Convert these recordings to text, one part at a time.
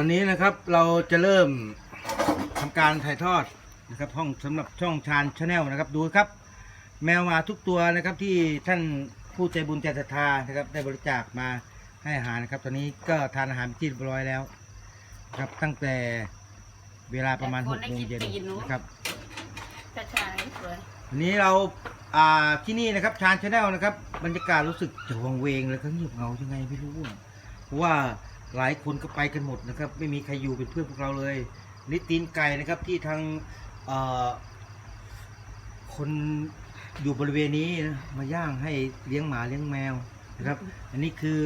ตอนนี้นะครับเราจะเริ่มทำการถ่ายทอดนะครับห้องสำหรับช่องชาญชาแนลนะครับดูครับ แมวมาทุกตัวนะครับที่ท่านผู้ใจบุญใจศรัทธานะครับได้บริจาคมาให้อาหารนะครับ ตอนนี้ก็ทานอาหารเป็นที่เรียบร้อยแล้วนะครับตั้งแต่เวลาประมาณหกโมงเย็นนะครับช้าช้าๆสวยวันนี้เราอ่าที่นี่นะครับชาญชาแนลนะครับ บรรยากาศรู้สึกจะวังเวงเลยก็เงียบเหงายังไงไม่รู้อะเพราะว่า หลายคนก็ไปกันหมดนะครับ ไม่มีใครอยู่เป็นเพื่อนพวกเราเลยนี่ตีนไก่นะครับที่ทางคนอยู่บริเวณนี้นะมาย่างให้เลี้ยงหมาเลี้ยงแมวนะครับ อันนี้คือ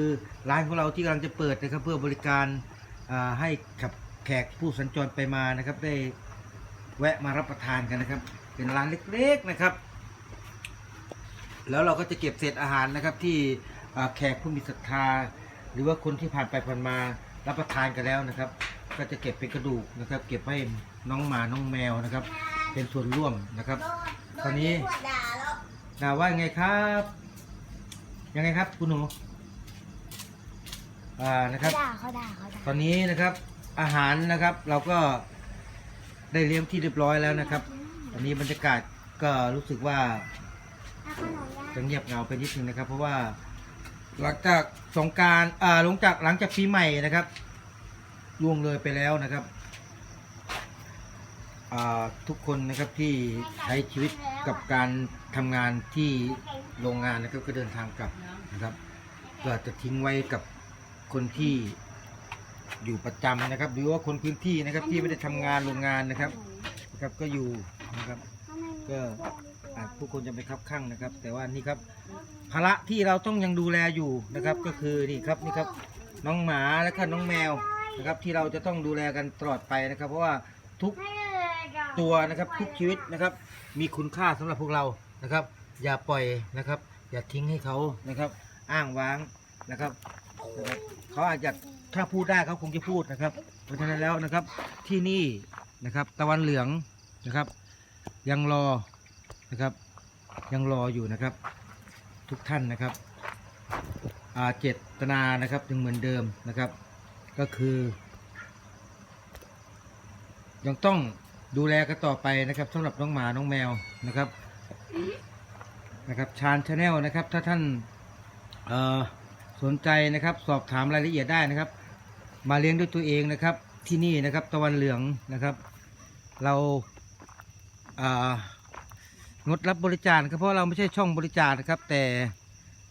ร้านของเราที่กำลังจะเปิดนะครับเพื่อบริการให้กับแขกผู้สัญจรไปมานะครับ ได้แวะมารับประทานกันนะครับ เป็นร้านเล็กๆนะครับ แล้วเราก็จะเก็บเศษอาหารนะครับที่แขกผู้มีศรัทธา หรือว่าคนที่ผ่านไปผ่านมารับประทานกันแล้วนะครับ ก็จะเก็บเป็นกระดูกนะครับ เก็บให้น้องหมาน้องแมวนะครับ เป็นส่วนร่วมนะครับ ตอนนี้ด่าแล้วด่าว่ายังไงครับ ยังไงครับคุณหนูอ่านะครับ ด่าเขาด่าเขาด่าตอนนี้นะครับอาหารนะครับเราก็ได้เลี้ยงที่เรียบร้อยแล้วนะครับตอนนี้บรรยากาศก็รู้สึกว่าเอาขนมย่างจะเงียบเหงาไปนิดนึงนะครับ เพราะว่า หลังจากสงการอ่าหลังจากหลังจากปีใหม่นะครับล่วงเลยไปแล้วนะครับอ่าทุกคนนะครับที่ใช้ชีวิตกับการทำงานที่โรงงานนะครับก็เดินทางกลับนะครับก็จะทิ้งไว้กับคนที่อยู่ประจำนะครับ หรือว่าคนพื้นที่นะครับที่ไม่ได้ทำงานโรงงานนะครับนะครับก็อยู่นะครับก็ อาจผู้คนจะไปคับข้างนะครับ แต่ว่านี่ครับภาระที่เราต้องยังดูแลอยู่นะครับ ก็คือนี่ครับนี่ครับน้องหมาและก็น้องแมวนะครับ ที่เราจะต้องดูแลกันตลอดไปนะครับ เพราะว่าทุกตัวนะครับทุกชีวิตนะครับ มีคุณค่าสำหรับพวกเรานะครับ อย่าปล่อยนะครับ อย่าทิ้งให้เขานะครับ อ้างว้างนะครับนะครับเขาอาจจะถ้าพูดได้เขาคงจะพูดนะครับ เพราะฉะนั้นแล้วนะครับที่นี่นะครับ ตะวันเหลืองนะครับ ยังรอนะครับ ยังรออยู่นะครับ ทุกท่านนะครับเจตนานะครับยังเหมือนเดิมนะครับ ก็คือ ยังต้องดูแลกันต่อไปนะครับสำหรับน้องหมาน้องแมวนะครับนะครับชาญชาแนลนะครับ ถ้าท่านสนใจนะครับ สอบถามรายละเอียดได้นะครับ มาเลี้ยงด้วยตัวเองนะครับ ที่นี่นะครับ ตะวันเหลืองนะครับ เราอ่า งดรับบริจาคครับเพราะเราไม่ใช่ช่องบริจาคนะครับ แต่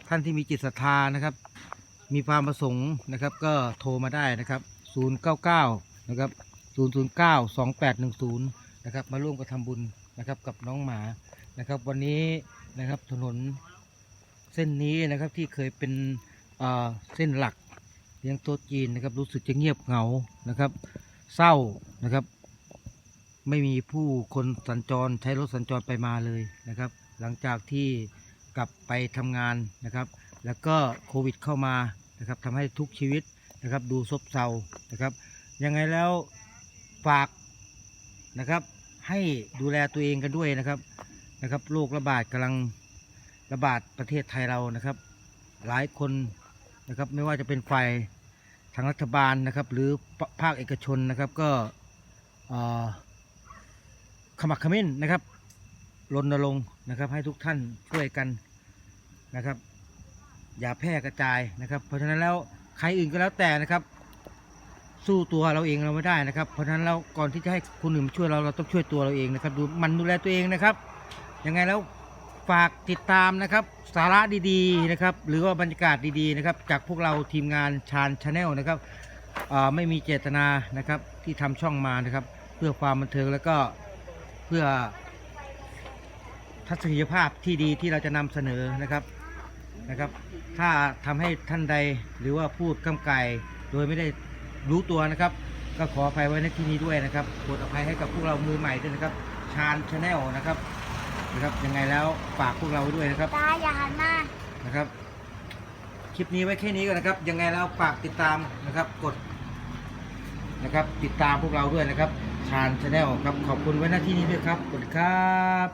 ท่านที่มีจิตศรัทธานะครับ มีความประสงค์นะครับ ก็โทรมาได้นะครับ 099 นะครับ 009 2810 นะครับ มาร่วมกับทำบุญนะครับกับน้องหมานะครับ วันนี้นะครับถนนเส้นนี้นะครับที่เคยเป็นเเส้นหลักเลี้ยงโต๊ะจีนนะครับ รู้สึกจะเงียบเหงานะครับ เศร้านะครับ ไม่มีผู้คนสัญจรใช้รถสัญจรไปมาเลยนะครับ หลังจากที่กลับไปทำงานนะครับ แล้วก็โควิดเข้ามานะครับทำให้ทุกชีวิตนะครับดูซบเซานะครับยังไงแล้วฝากนะครับให้ดูแลตัวเองกันด้วยนะครับนะครับโรคระบาดกำลังระบาดประเทศไทยเรานะครับ หลายคนนะครับไม่ว่าจะเป็นฝ่ายทางรัฐบาลนะครับ หรือภาคเอกชนนะครับก็เอ่อ ขมักขม้นนะครับรณรงค์นะครับ ให้ทุกท่านช่วยกันนะครับ อย่าแพร่กระจายนะครับ เพราะฉะนั้นแล้วใครอื่นก็แล้วแต่นะครับ สู้ตัวเราเองเราไม่ได้นะครับ เพราะฉะนั้นแล้วก่อนที่จะให้คนอื่นมาช่วยเราเราต้องช่วยตัวเราเองนะครับ ดูมันดูแลตัวเองนะครับยังไงแล้วฝากติดตามนะครับ สาระดีๆนะครับ หรือว่าบรรยากาศดีๆนะครับ จากพวกเราทีมงานชาญชาแนลนะครับไม่มีเจตนานะครับที่ทำช่องมานะครับ เพื่อความบันเทิงแล้วก็ พื่อทัศนียภาพที่ดีที่เราจะนำเสนอนะครับนะครับ ถ้าทำให้ท่านใดหรือว่าพูดก้ำไก่โดยไม่ได้รู้ตัวนะครับ ก็ขออภัยไว้ในที่นี้ด้วยนะครับโปรดอภัยให้กับพวกเรามือใหม่ด้วยนะครับชาญชาแนลนะครับนะครับยังไงแล้วฝากพวกเราด้วยนะครับตาอย่าหันมานะครับ คลิปนี้ไว้แค่นี้ก่อนนะครับ ยังไงแล้วฝากติดตามนะครับกดนะครับ ติดตามพวกเราด้วยนะครับ ชานชาแนลครับ ขอบคุณไว้หน้าที่นี้ด้วยครับกดครับ